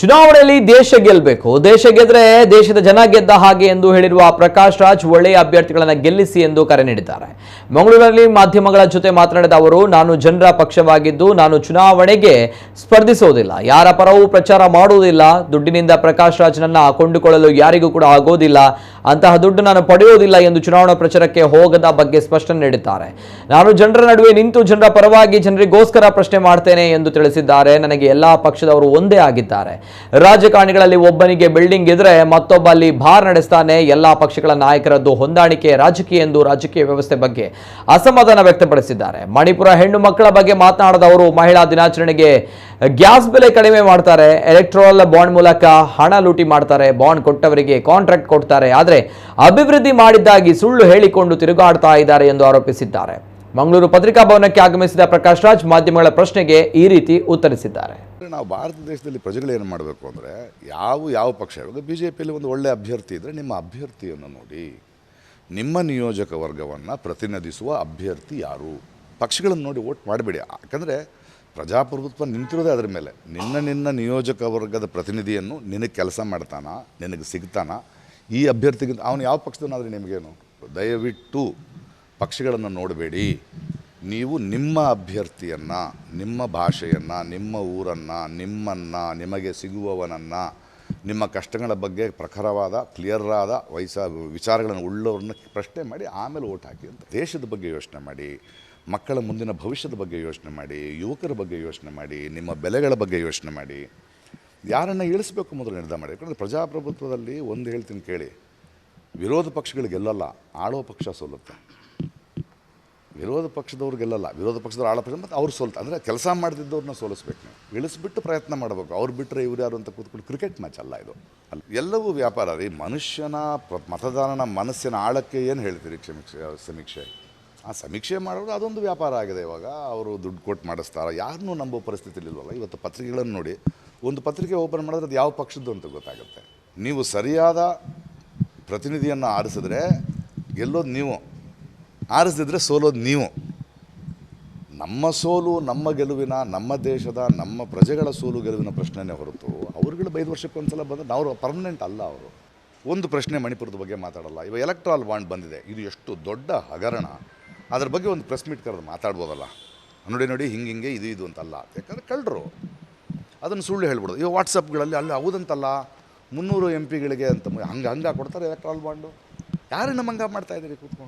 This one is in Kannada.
ಚುನಾವಣೆಯಲ್ಲಿ ದೇಶ ಗೆಲ್ಲಬೇಕು ದೇಶ ಗೆದ್ರೆ ದೇಶದ ಜನ ಗೆದ್ದ ಹಾಗೆ ಎಂದು ಹೇಳಿರುವ ಪ್ರಕಾಶ್ ರಾಜ್ ಒಳ್ಳೆಯ ಅಭ್ಯರ್ಥಿಗಳನ್ನು ಗೆಲ್ಲಿಸಿ ಎಂದು ಕರೆ ನೀಡಿದ್ದಾರೆ. ಮಂಗಳೂರಿನಲ್ಲಿ ಮಾಧ್ಯಮಗಳ ಜೊತೆ ಮಾತನಾಡಿದ ಅವರು, ನಾನು ಜನರ ಪಕ್ಷವಾಗಿದ್ದು, ನಾನು ಚುನಾವಣೆಗೆ ಸ್ಪರ್ಧಿಸುವುದಿಲ್ಲ ಯಾರ ಪರವೂ ಪ್ರಚಾರ ಮಾಡುವುದಿಲ್ಲ ದುಡ್ಡಿನಿಂದ ಪ್ರಕಾಶ್ ರಾಜ್ನನ್ನು ಕೊಂಡುಕೊಳ್ಳಲು ಯಾರಿಗೂ ಕೂಡ ಆಗೋದಿಲ್ಲ. ಅಂತಹ ದುಡ್ಡು ನಾನು ಪಡೆಯುವುದಿಲ್ಲ ಎಂದು ಚುನಾವಣಾ ಪ್ರಚಾರಕ್ಕೆ ಹೋಗದ ಬಗ್ಗೆ ಸ್ಪಷ್ಟನೆ ನೀಡಿದ್ದಾರೆ. ನಾನು ಜನರ ನಡುವೆ ನಿಂತು ಜನರ ಪರವಾಗಿ ಜನರಿಗೋಸ್ಕರ ಪ್ರಶ್ನೆ ಮಾಡ್ತೇನೆ ಎಂದು ತಿಳಿಸಿದ್ದಾರೆ. ನನಗೆ ಎಲ್ಲಾ ಪಕ್ಷದವರು ಒಂದೇ ಆಗಿದ್ದಾರೆ. ರಾಜಕಾರಣಿಗಳಲ್ಲಿ ಒಬ್ಬನಿಗೆ ಬಿಲ್ಡಿಂಗ್ ಇದ್ರೆ ಮತ್ತೊಬ್ಬ ಅಲ್ಲಿ ಭಾರ್ ನಡೆಸ್ತಾನೆ, ಎಲ್ಲಾ ಪಕ್ಷಗಳ ನಾಯಕರದ್ದು ಹೊಂದಾಣಿಕೆ ರಾಜಕೀಯ ಎಂದು ರಾಜಕೀಯ ವ್ಯವಸ್ಥೆ ಬಗ್ಗೆ ಅಸಮಾಧಾನ ವ್ಯಕ್ತಪಡಿಸಿದ್ದಾರೆ. ಮಣಿಪುರ ಹೆಣ್ಣು ಮಕ್ಕಳ ಬಗ್ಗೆ ಮಾತನಾಡಿದವರು ಮಹಿಳಾ ದಿನಾಚರಣೆಗೆ ಗ್ಯಾಸ್ ಬೆಲೆ ಕಡಿಮೆ ಮಾಡ್ತಾರೆ. ಎಲೆಕ್ಟ್ರೋಲ್ ಬಾಂಡ್ ಮೂಲಕ ಹಣ ಲೂಟಿ ಮಾಡ್ತಾರೆ. ಬಾಂಡ್ ಕೊಟ್ಟವರಿಗೆ ಕಾಂಟ್ರಾಕ್ಟ್ ಕೊಡ್ತಾರೆ. ಆದರೆ ಅಭಿವೃದ್ಧಿ ಮಾಡಿದ್ದಾಗಿ ಸುಳ್ಳು ಹೇಳಿಕೊಂಡು ತಿರುಗಾಡ್ತಾ ಇದ್ದಾರೆ ಎಂದು ಆರೋಪಿಸಿದ್ದಾರೆ. ಮಂಗಳೂರು ಪತ್ರಿಕಾ ಭವನಕ್ಕೆ ಆಗಮಿಸಿದ ಪ್ರಕಾಶ್ ರಾಜ್ ಮಾಧ್ಯಮಗಳ ಪ್ರಶ್ನೆಗೆ ಈ ರೀತಿ ಉತ್ತರಿಸಿದ್ದಾರೆ. ನಾವು ಭಾರತ ದೇಶದಲ್ಲಿ ಪ್ರಜೆಗಳು ಏನು ಮಾಡಬೇಕು ಅಂದರೆ ಯಾವ ಯಾವ ಪಕ್ಷ ಇವಾಗ ಬಿ ಜೆ ಪಿಯಲ್ಲಿ ಒಂದು ಒಳ್ಳೆಯ ಅಭ್ಯರ್ಥಿ ಇದ್ದರೆ ನಿಮ್ಮ ಅಭ್ಯರ್ಥಿಯನ್ನು ನೋಡಿ. ನಿಮ್ಮ ನಿಯೋಜಕ ವರ್ಗವನ್ನು ಪ್ರತಿನಿಧಿಸುವ ಅಭ್ಯರ್ಥಿ ಯಾರು? ಪಕ್ಷಗಳನ್ನು ನೋಡಿ ವೋಟ್ ಮಾಡಬೇಡಿ. ಯಾಕಂದರೆ ಪ್ರಜಾಪ್ರಭುತ್ವ ನಿಂತಿರೋದೇ ಅದರ ಮೇಲೆ. ನಿನ್ನ ನಿನ್ನ ನಿಯೋಜಕ ವರ್ಗದ ಪ್ರತಿನಿಧಿಯನ್ನು ನಿನಗೆ ಕೆಲಸ ಮಾಡ್ತಾನ? ನಿನಗೆ ಸಿಗ್ತಾನ? ಈ ಅಭ್ಯರ್ಥಿಗಿಂತ, ಅವನು ಯಾವ ಪಕ್ಷದವನಾದರೆ ನಿಮಗೇನು? ದಯವಿಟ್ಟು ಪಕ್ಷಗಳನ್ನು ನೋಡಬೇಡಿ. ನೀವು ನಿಮ್ಮ ಅಭ್ಯರ್ಥಿಯನ್ನು, ನಿಮ್ಮ ಭಾಷೆಯನ್ನು, ನಿಮ್ಮ ಊರನ್ನು, ನಿಮ್ಮನ್ನು, ನಿಮಗೆ ಸಿಗುವವನನ್ನು, ನಿಮ್ಮ ಕಷ್ಟಗಳ ಬಗ್ಗೆ ಪ್ರಖರವಾದ ಕ್ಲಿಯರ್ ಆದ ವಯಸ್ಸ, ವಿಚಾರಗಳನ್ನು ಉಳ್ಳವ್ರನ್ನ ಪ್ರಶ್ನೆ ಮಾಡಿ ಆಮೇಲೆ ಓಟ್ ಹಾಕಿ ಅಂತ. ದೇಶದ ಬಗ್ಗೆ ಯೋಚನೆ ಮಾಡಿ, ಮಕ್ಕಳ ಮುಂದಿನ ಭವಿಷ್ಯದ ಬಗ್ಗೆ ಯೋಚನೆ ಮಾಡಿ, ಯುವಕರ ಬಗ್ಗೆ ಯೋಚನೆ ಮಾಡಿ, ನಿಮ್ಮ ಬೆಲೆಗಳ ಬಗ್ಗೆ ಯೋಚನೆ ಮಾಡಿ. ಯಾರನ್ನು ಇಳಿಸ್ಬೇಕು ಮೊದಲು ನಿರ್ಧಾರ ಮಾಡಿ. ಯಾಕಂದರೆ ಪ್ರಜಾಪ್ರಭುತ್ವದಲ್ಲಿ ಒಂದು ಹೇಳ್ತೀನಿ ಕೇಳಿ, ವಿರೋಧ ಪಕ್ಷಗಳು ಗೆಲ್ಲಲ್ಲ ಆಳೋ ಪಕ್ಷ ಸೋಲುತ್ತೆ. ವಿರೋಧ ಪಕ್ಷದವ್ರು ಗೆಲ್ಲಲ್ಲ. ವಿರೋಧ ಪಕ್ಷದವ್ರು ಆಳ ಪಕ್ಷ ಮತ್ತು ಅವ್ರು ಸೋಲ್ತಾ ಅಂದರೆ ಕೆಲಸ ಮಾಡ್ತಿದ್ದವ್ರನ್ನ ಸೋಲಿಸ್ಬೇಕು ನೀವು. ಇಳಿಸ್ಬಿಟ್ಟು ಪ್ರಯತ್ನ ಮಾಡಬೇಕು. ಅವ್ರು ಬಿಟ್ಟರೆ ಇವ್ರು ಯಾರು ಅಂತ ಕೂತ್ಕೊಂಡು ಕ್ರಿಕೆಟ್ ಮ್ಯಾಚ್ ಅಲ್ಲ ಇದು. ಅಲ್ಲಿ ಎಲ್ಲವೂ ವ್ಯಾಪಾರ ರೀ ಮನುಷ್ಯನ ಮತದಾನನ ಮನಸ್ಸಿನ ಆಳಕ್ಕೆ ಏನು ಹೇಳ್ತೀರಿ ಕ್ಷಮಿಕ್ಷೆ ಸಮೀಕ್ಷೆ? ಆ, ಸಮೀಕ್ಷೆ ಮಾಡೋದು ಅದೊಂದು ವ್ಯಾಪಾರ ಆಗಿದೆ ಇವಾಗ. ಅವರು ದುಡ್ಡು ಕೊಟ್ಟು ಮಾಡಿಸ್ತಾರೆ. ಯಾರನ್ನೂ ನಂಬೋ ಪರಿಸ್ಥಿತಿ ಇಲ್ವಲ್ಲ? ಇವತ್ತು ಪತ್ರಿಕೆಗಳನ್ನು ನೋಡಿ, ಒಂದು ಪತ್ರಿಕೆ ಓಪನ್ ಮಾಡಿದ್ರೆ ಅದು ಯಾವ ಪಕ್ಷದ್ದು ಅಂತ ಗೊತ್ತಾಗುತ್ತೆ. ನೀವು ಸರಿಯಾದ ಪ್ರತಿನಿಧಿಯನ್ನು ಆರಿಸಿದ್ರೆ ಗೆಲ್ಲೋದು ನೀವು. ಆರಿಸಿದ್ರೆ ಸೋಲೋದು ನೀವು. ನಮ್ಮ ಸೋಲು, ನಮ್ಮ ಗೆಲುವಿನ, ನಮ್ಮ ದೇಶದ, ನಮ್ಮ ಪ್ರಜೆಗಳ ಸೋಲು, ಗೆಲುವಿನ ಪ್ರಶ್ನೆನೇ ಹೊರತು ಅವ್ರುಗಳು ಐದು ವರ್ಷಕ್ಕೆ ಒಂದ್ಸಲ ಬಂದರೆ ಅವರು ಪರ್ಮನೆಂಟ್ ಅಲ್ಲ ಅವರು. ಒಂದು ಪ್ರಶ್ನೆ ಮಣಿಪುರದ ಬಗ್ಗೆ ಮಾತಾಡಲ್ಲ. ಇವಾಗ ಎಲೆಕ್ಟ್ರಾಲ್ ಬಾಂಡ್ ಬಂದಿದೆ. ಇದು ಎಷ್ಟು ದೊಡ್ಡ ಹಗರಣ. ಅದ್ರ ಬಗ್ಗೆ ಒಂದು ಪ್ರೆಸ್ ಮೀಟ್ ಕರೆದು ಮಾತಾಡ್ಬೋದಲ್ಲ. ನೋಡಿ ನೋಡಿ, ಹಿಂಗೆ ಹಿಂಗೆ, ಇದು ಇದು ಅಂತಲ್ಲ. ಯಾಕಂದರೆ ಕಳ್ಳರು. ಅದನ್ನು ಸುಳ್ಳು ಹೇಳ್ಬಿಡೋದು. ಇವಾಗ ವಾಟ್ಸಪ್ಗಳಲ್ಲಿ ಅಲ್ಲಿ ಹೌದಂತಲ್ಲ. ಮುನ್ನೂರು ಎಂ ಪಿಗಳಿಗೆ ಅಂತ ಹಂಗೆ ಹಂಗೆ ಕೊಡ್ತಾರೆ ಎಲೆಕ್ಟ್ರಾಲ್ ಬಾಂಡು ಯಾರು ನಮ್ಮ ಹಂಗೆ ಮಾಡ್ತಾ ಇದ್ದೀರಿ ಕೂತ್ಕೊಂಡು?